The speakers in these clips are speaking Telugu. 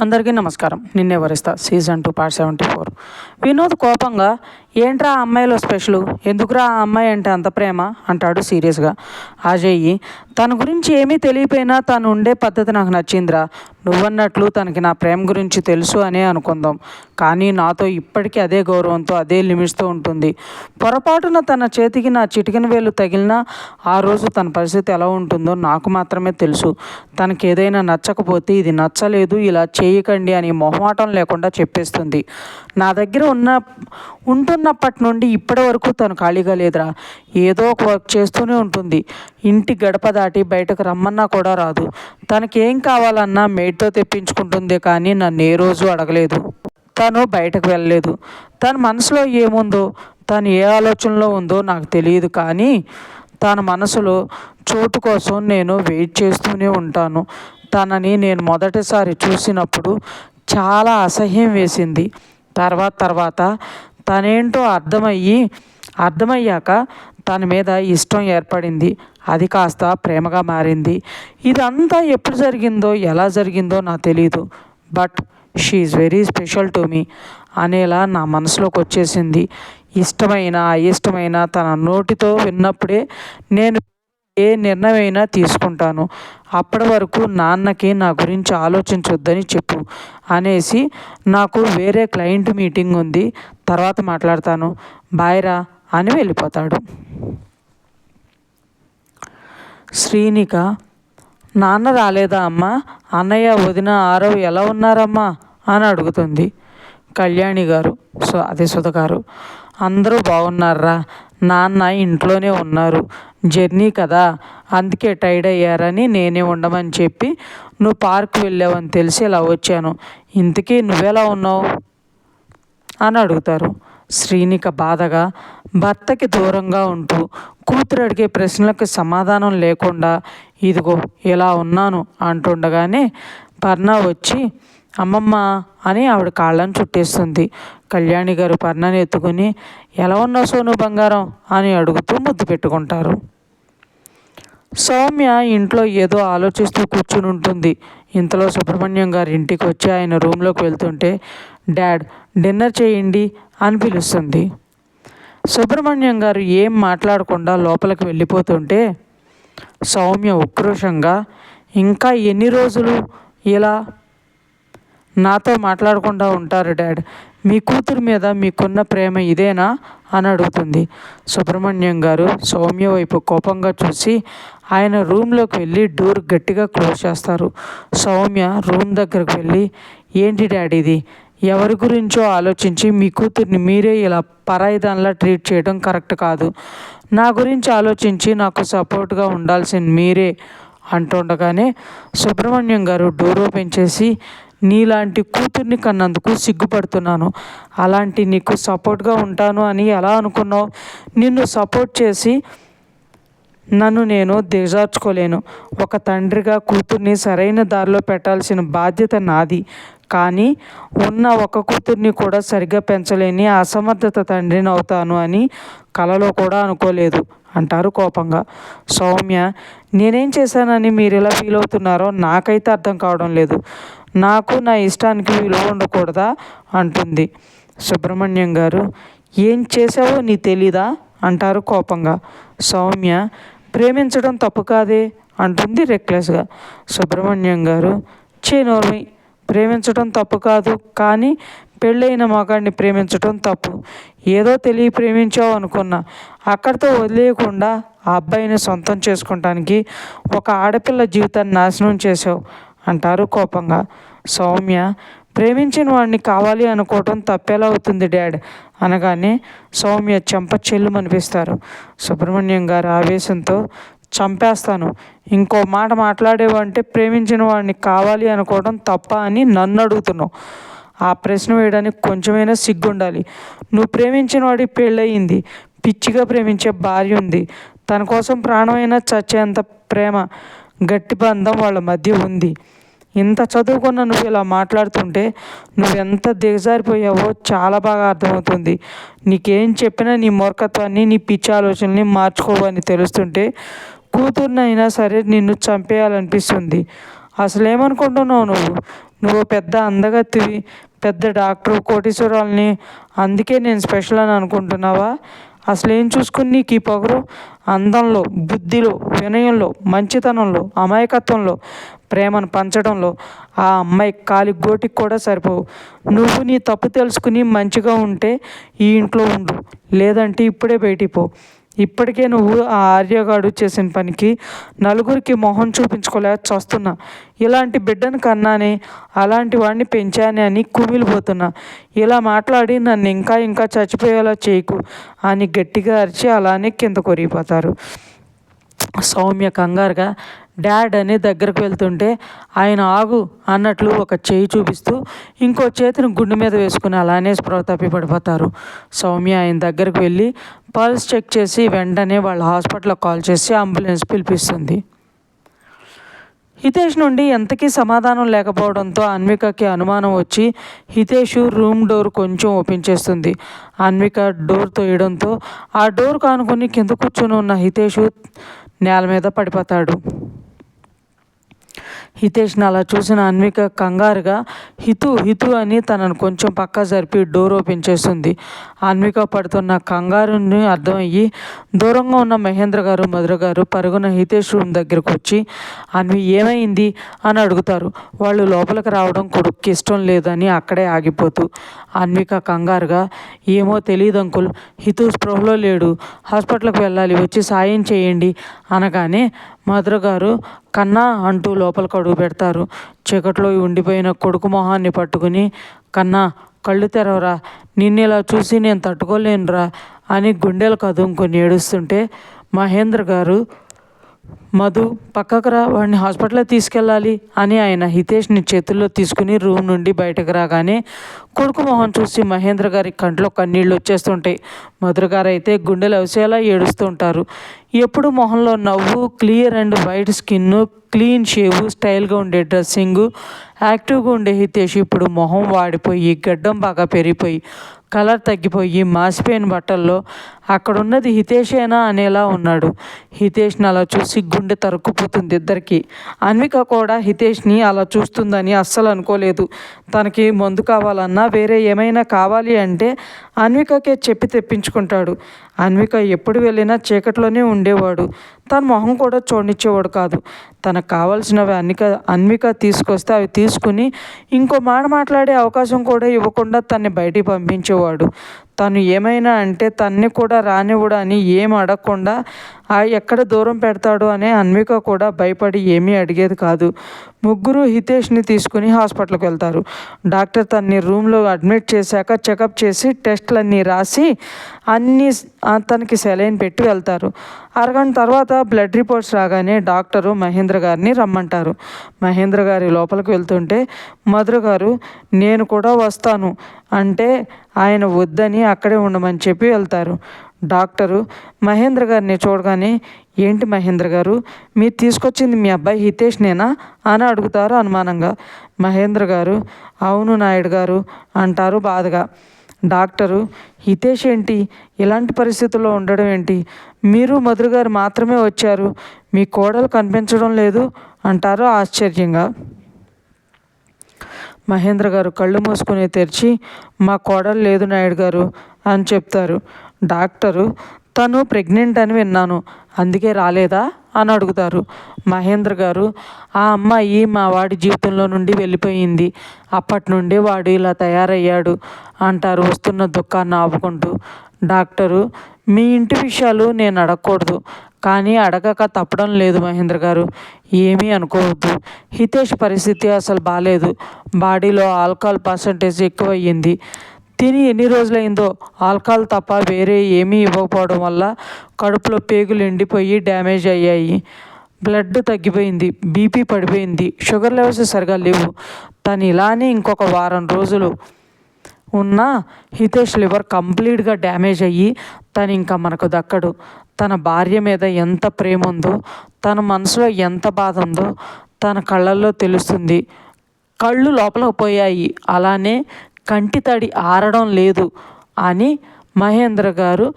అందరికీ నమస్కారం. Ninne Varistha. Season two part seventy four. Vinod కోపంగా ఏంట్రా ఆ అమ్మాయిలో స్పెషల్? ఎందుకురా ఆ అమ్మాయి అంటే అంత ప్రేమ? అంటాడు సీరియస్గా. అజయ్ తన గురించి ఏమీ తెలియపోయినా తను ఉండే పద్ధతి నాకు నచ్చిందిరా. నువ్వన్నట్లు తనకి నా ప్రేమ గురించి తెలుసు అనే అనుకుందాం. కానీ నాతో ఇప్పటికీ అదే గౌరవంతో అదే లిమిట్స్తో ఉంటుంది. పొరపాటున తన చేతికి నా చిటికిన వేలు తగిలినా ఆ రోజు తన పరిస్థితి ఎలా ఉంటుందో నాకు మాత్రమే తెలుసు. తనకి ఏదైనా నచ్చకపోతే ఇది నచ్చలేదు ఇలా చేయకండి అని మొహమాటం లేకుండా చెప్పేస్తుంది. నా దగ్గర ఉన్న ఉంటున్నప్పటి నుండి ఇప్పటి వరకు తను ఖాళీగా లేదురా. ఏదో ఒక వర్క్ చేస్తూనే ఉంటుంది. ఇంటి గడప దాటి బయటకు రమ్మన్నా కూడా రాదు. తనకి ఏం కావాలన్నా మేడ్తో తెప్పించుకుంటుంది కానీ నన్ను ఏ రోజు అడగలేదు. తను బయటకు వెళ్ళలేదు. తన మనసులో ఏముందో తను ఏ ఆలోచనలో ఉందో నాకు తెలియదు కానీ తన మనసులో చోటు కోసం నేను వెయిట్ చేస్తూనే ఉంటాను. తనని నేను మొదటిసారి చూసినప్పుడు చాలా అసహ్యం వేసింది. తర్వాత తర్వాత తనేంటో అర్థమయ్యి అర్థమయ్యాక తన మీద ఇష్టం ఏర్పడింది. అది కాస్త ప్రేమగా మారింది. ఇదంతా ఎప్పుడు జరిగిందో ఎలా జరిగిందో నాకు తెలియదు but she's very special to me అనేలా నా మనసులోకి వచ్చేసింది. ఇష్టమైన అయిష్టమైన తన నోటితో విన్నప్పుడే నేను ఏ నిర్ణయమైనా తీసుకుంటాను. అప్పటి వరకు నాన్నకి నా గురించి ఆలోచించొద్దని చెప్పు అనేసి నాకు వేరే క్లయింట్ మీటింగ్ ఉంది. తర్వాత మాట్లాడతాను. బాయ్రా అని వెళ్ళిపోతాడు. శ్రీనిక నాన్న రాలేదా అమ్మా? అన్నయ్య వదిన ఆరవ్ ఎలా ఉన్నారమ్మా? అని అడుగుతుంది. కళ్యాణి గారు సో అదే సుధ గారు అందరూ బాగున్నారా? నాన్న ఇంట్లోనే ఉన్నారు. జర్నీ కదా అందుకే టైర్డ్ అయ్యారని నేనే ఉండమని చెప్పి నువ్వు పార్క్ వెళ్ళావని తెలిసి ఇలా వచ్చాను. ఇంతకీ నువ్వెలా ఉన్నావు? అని అడుగుతారు. శ్రీనిక బాధగా భర్తకి దూరంగా ఉంటూ కూతురు అడిగే ప్రశ్నలకు సమాధానం లేకుండా ఇదిగో ఇలా ఉన్నాను అంటుండగానే పర్ణ వచ్చి అమ్మమ్మ అని ఆవిడ కాళ్ళను చుట్టేస్తుంది. కళ్యాణి గారు పర్ణని ఎత్తుకుని ఎలా ఉన్నావు సోను బంగారం? అని అడుగుతూ ముద్దు పెట్టుకుంటారు. సౌమ్య ఇంట్లో ఏదో ఆలోచిస్తూ కూర్చుని ఉంటుంది. ఇంతలో సుబ్రహ్మణ్యం గారి ఇంటికి వచ్చి ఆయన రూమ్లోకి వెళ్తుంటే డాడ్ డిన్నర్ చేయండి అని పిలుస్తుంది. సుబ్రహ్మణ్యం గారు ఏం మాట్లాడకుండా లోపలికి వెళ్ళిపోతుంటే సౌమ్య ఉక్రోషంగా ఇంకా ఎన్ని రోజులు? ఇలా నాతో మాట్లాడకుండా ఉంటారు డాడ్. మీ కూతురు మీద మీకున్న ప్రేమ ఇదేనా? అని అడుగుతుంది. సుబ్రహ్మణ్యం గారు సౌమ్య వైపు కోపంగా చూసి ఆయన రూమ్లోకి వెళ్ళి డోర్ గట్టిగా క్లోజ్ చేస్తారు. సౌమ్య రూమ్ దగ్గరకు వెళ్ళి ఏంటి డాడీ ఇది? ఎవరి గురించో ఆలోచించి మీ కూతుర్ని మీరే ఇలా పరాయి దానిలా ట్రీట్ చేయడం కరెక్ట్ కాదు. నా గురించి ఆలోచించి నాకు సపోర్ట్గా ఉండాల్సింది మీరే అంటుండగానే సుబ్రహ్మణ్యం గారు డోర్ ఓపెన్ చేసి నీలాంటి కూతుర్ని కన్నందుకు సిగ్గుపడుతున్నాను. అలాంటి నీకు సపోర్ట్గా ఉంటాను అని ఎలా అనుకున్నావు? నిన్ను సపోర్ట్ చేసి నన్ను నేను దిగజార్చుకోలేను. ఒక తండ్రిగా కూతుర్ని సరైన దారిలో పెట్టాల్సిన బాధ్యత నాది. కానీ ఉన్న ఒక కూతుర్ని కూడా సరిగ్గా పెంచలేని అసమర్థత తండ్రిని అవుతాను అని కలలో కూడా అనుకోలేదు. అంటారు కోపంగా. సౌమ్య నేనేం చేశానని మీరు ఎలా ఫీల్ అవుతున్నారో నాకైతే అర్థం కావడం లేదు. నాకు నా ఇష్టానికి విలువ ఉండకూడదా? అంటుంది. సుబ్రహ్మణ్యం గారు ఏం చేసావో నీ తెలీదా? అంటారు కోపంగా. సౌమ్య ప్రేమించడం తప్పు కాదే? అంటుంది రెక్లెస్గా సుబ్రహ్మణ్యం గారు చేనోర్మి ప్రేమించడం తప్పు కాదు కానీ పెళ్ళైన మగాడిని ప్రేమించడం తప్పు. ఏదో తెలియ ప్రేమించావు అనుకున్నా అక్కడితో వదిలేయకుండా ఆ అబ్బాయిని సొంతం చేసుకుంటానికి ఒక ఆడపిల్ల జీవితాన్ని నాశనం చేసావు అంటారు కోపంగా. సౌమ్య ప్రేమించిన వాడిని కావాలి అనుకోవటం తప్పేలా అవుతుంది డాడ్ అనగానే సౌమ్య చెంప చెల్లు అనిపిస్తారు సుబ్రహ్మణ్యం గారు ఆవేశంతో చంపేస్తాను. ఇంకో మాట మాట్లాడేవంటే ప్రేమించిన వాడిని కావాలి అనుకోవడం తప్ప అని నన్ను అడుగుతున్నావు. ఆ ప్రశ్న వేయడానికి కొంచెమైనా సిగ్గుండాలి. నువ్వు ప్రేమించిన వాడి పెళ్ళయింది. పిచ్చిగా ప్రేమించే భార్య ఉంది. తన కోసం ప్రాణమైనా చచ్చేంత ప్రేమ గట్టి బంధం వాళ్ళ మధ్య ఉంది. ఇంత చదువుకున్న నువ్వు ఇలా మాట్లాడుతుంటే నువ్వెంత దిగజారిపోయావో చాలా బాగా అర్థమవుతుంది. నీకేం చెప్పినా నీ మూర్ఖత్వాన్ని నీ పిచ్చి ఆలోచనని మార్చుకోవని తెలుస్తుంటే కూతుర్నైనా సరే నిన్ను చంపేయాలనిపిస్తుంది. అసలేమనుకుంటున్నావు నువ్వు? నువ్వు పెద్ద అందగత్తివి పెద్ద డాక్టర్ కోటీశ్వరాలని అందుకే నేను స్పెషల్ అని అనుకుంటున్నావా? అసలు ఏం చూసుకుని నీకు ఈ పొగరు? అందంలో బుద్ధిలో వినయంలో మంచితనంలో అమాయకత్వంలో ప్రేమను పంచడంలో ఆ అమ్మాయి కాలి గోటికి కూడా సరిపోవు. నువ్వు నీ తప్పు తెలుసుకుని మంచిగా ఉంటే ఈ ఇంట్లో ఉండు లేదంటే ఇప్పుడే బయటికి పో. ఇప్పటికే నువ్వు ఆ ఆర్యగాడు చేసిన పనికి నలుగురికి మొహం చూపించుకోలేక చస్తున్నా. ఇలాంటి బిడ్డను కన్నానే అలాంటి వాడిని పెంచానే అని కుమిలిపోతున్నా. ఇలా మాట్లాడి నన్ను ఇంకా ఇంకా చచ్చిపోయేలా చేయకు అని గట్టిగా అరిచి అలానే కింద కొరిగిపోతారు. సౌమ్య కంగారుగా డాడ్ అని దగ్గరకు వెళ్తుంటే ఆయన ఆగు అన్నట్లు ఒక చేయి చూపిస్తూ ఇంకో చేతిని గుండె మీద వేసుకుని అలానే స్పృహ పడిపోతారు. సౌమ్య ఆయన దగ్గరకు వెళ్ళి పల్స్ చెక్ చేసి వెంటనే వాళ్ళ హాస్పిటల్లో కాల్ చేసి అంబులెన్స్ పిలిపిస్తుంది. హితేష్ నుండి ఎంతకీ సమాధానం లేకపోవడంతో అన్వికకి అనుమానం వచ్చి హితేష్ రూమ్ డోర్ కొంచెం ఓపెన్ చేస్తుంది. అన్విక డోర్ తోయడంతో ఆ డోర్ కానుకొని కింద కూర్చొని ఉన్న హితేష్ నేల మీద పడిపోతాడు. హితేష్ని అలా చూసిన అన్విక కంగారుగా హితు హితు అని తనను కొంచెం పక్క జరిపి డోర్ ఓపెన్ చేస్తుంది. అన్విక పడుతున్న కంగారుని అర్థమయ్యి దూరంగా ఉన్న మహేంద్ర గారు మధుర గారు పరుగున హితేష్ రూమ్ దగ్గరకు వచ్చి అన్వి ఏమైంది? అని అడుగుతారు. వాళ్ళు లోపలికి రావడం కొడుక్కి ఇష్టం లేదని అక్కడే ఆగిపోతూ అన్విక కంగారుగా ఏమో తెలియదు అంకుల్ హితు స్పృహలో లేడు. హాస్పిటల్కి వెళ్ళాలి వచ్చి సాయం చేయండి అనగానే మధుర గారు కన్నా అంటూ లోపలికి అడుగు పెడతారు. చీకట్లో ఉండిపోయిన కొడుకు మొహాన్ని పట్టుకుని కన్నా కళ్ళు తెరవరా. నిన్ను ఇలా చూసి నేను తట్టుకోలేనురా అని గుండెలు కదుముకొని ఏడుస్తుంటే మహేంద్ర గారు మధు పక్కకు రా వాడిని హాస్పిటల్లో తీసుకెళ్ళాలి అని ఆయన హితేష్ని చేతుల్లో తీసుకుని రూమ్ నుండి బయటకు రాగానే కొడుకు మొహం చూసి మహేంద్ర గారి కంట్లో కన్నీళ్ళు వచ్చేస్తుంటాయి. మధుర గారు అయితే గుండెలు అవసేలా ఏడుస్తుంటారు. ఎప్పుడు మొహంలో నవ్వు clear and white skin clean shave స్టైల్గా ఉండే డ్రెస్సింగ్ యాక్టివ్గా ఉండే హితేష్ ఇప్పుడు మొహం వాడిపోయి గడ్డం బాగా పెరిగిపోయి కలర్ తగ్గిపోయి మాసిపోయిన బట్టల్లో అక్కడున్నది హితేషేనా అనేలా ఉన్నాడు. హితేష్ని అలా చూసి గుండె తరుక్కుపోతుంది ఇద్దరికి. అన్విక కూడా హితేష్ని అలా చూస్తుందని అస్సలు అనుకోలేదు. తనకి మందు కావాలన్నా వేరే ఏమైనా కావాలి అంటే అన్వికకే చెప్పి తెప్పించుకుంటాడు. అన్విక ఎప్పుడు వెళ్ళినా చీకట్లోనే ఉండేవాడు. తన మొహం కూడా చూడనిచ్చేవాడు కాదు. తనకు కావాల్సినవి అన్నిక అన్విక తీసుకొస్తే అవి తీసుకుని ఇంకో మాట మాట్లాడే అవకాశం కూడా ఇవ్వకుండా తన్ని బయటికి పంపించేవాడు. తను ఏమైనా అంటే తన్ని కూడా రానివ్వడు అని ఏం అడగకుండా ఎక్కడ దూరం పెడతాడు? అనే అన్విక కూడా భయపడి ఏమీ అడిగేది కాదు. ముగ్గురు హితేష్ని తీసుకుని హాస్పిటల్కి వెళ్తారు. డాక్టర్ తన్ని రూమ్లో అడ్మిట్ చేశాక చెకప్ చేసి టెస్ట్లన్నీ రాసి అన్నీ తనకి సెలైన్ పెట్టి వెళ్తారు. అరగంట తర్వాత బ్లడ్ రిపోర్ట్స్ రాగానే డాక్టరు మహేంద్ర గారిని రమ్మంటారు. మహేంద్ర గారి లోపలికి వెళ్తుంటే మధుర గారు నేను కూడా వస్తాను. అంటే ఆయన వద్దని అక్కడే ఉండమని చెప్పి వెళ్తారు. డాక్టరు మహేంద్ర గారిని చూడగానే ఏంటి మహేంద్ర గారు? మీరు తీసుకొచ్చింది మీ అబ్బాయి హితేష్నేనా అని అడుగుతారు అనుమానంగా. మహేంద్ర గారు అవును నాయుడు గారు అంటారు బాధగా. డాక్టరు హితేష్ ఏంటి? ఇలాంటి పరిస్థితుల్లో ఉండడం ఏంటి? మీరు మధుర గారు మాత్రమే వచ్చారు. మీ కోడలు కనిపించడం లేదు అంటారు ఆశ్చర్యంగా. మహేంద్ర గారు కళ్ళు మూసుకుని తెరిచి మా కోడలు లేదు నాయుడు గారు అని చెప్తారు. డాక్టరు తను ప్రెగ్నెంట్ అని విన్నాను అందుకే రాలేదా అని అడుగుతారు. మహేంద్ర గారు ఆ అమ్మాయి మా వాడి జీవితంలో నుండి వెళ్ళిపోయింది. అప్పటి నుండి వాడు ఇలా తయారయ్యాడు అంటారు వస్తున్న దుఃఖాన్ని ఆపుకుంటూ. డాక్టరు మీ ఇంటి విషయాలు నేను అడగకూడదు. కానీ అడగక తప్పడం లేదు మహేంద్ర గారు. ఏమీ అనుకోవద్దు. హితేష్ పరిస్థితి అసలు బాగాలేదు బాడీలో ఆల్కహాల్ పర్సంటేజ్ ఎక్కువయ్యింది. తిని ఎన్ని రోజులైందో ఆల్కహాల్ తప్ప వేరే ఏమీ ఇవ్వకపోవడం వల్ల కడుపులో పేగులు ఎండిపోయి డ్యామేజ్ అయ్యాయి. బ్లడ్ తగ్గిపోయింది. బీపీ పడిపోయింది. షుగర్ లెవెల్స్ సరిగా లేవు. తను ఇలానే ఇంకొక వారం రోజులు ఉన్న హితేష్ లివర్ కంప్లీట్గా డ్యామేజ్ అయ్యి తను ఇంకా మనకు దక్కడు. తన భార్య మీద ఎంత ప్రేమ ఉందో తన మనసులో ఎంత బాధ ఉందో తన కళ్ళల్లో తెలుస్తుంది. కళ్ళు లోపలికి పోయాయి. అలానే కంటి తడి ఆరడం లేదు అని మహేంద్ర గారు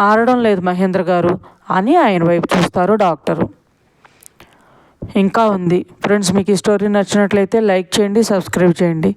ఆరడం లేదు మహేంద్ర గారు అని ఆయన వైపు చూస్తారు డాక్టరు. ఇంకా ఉంది. ఫ్రెండ్స్ మీకు ఈ స్టోరీ నచ్చినట్లయితే లైక్ చేయండి సబ్స్క్రైబ్ చేయండి.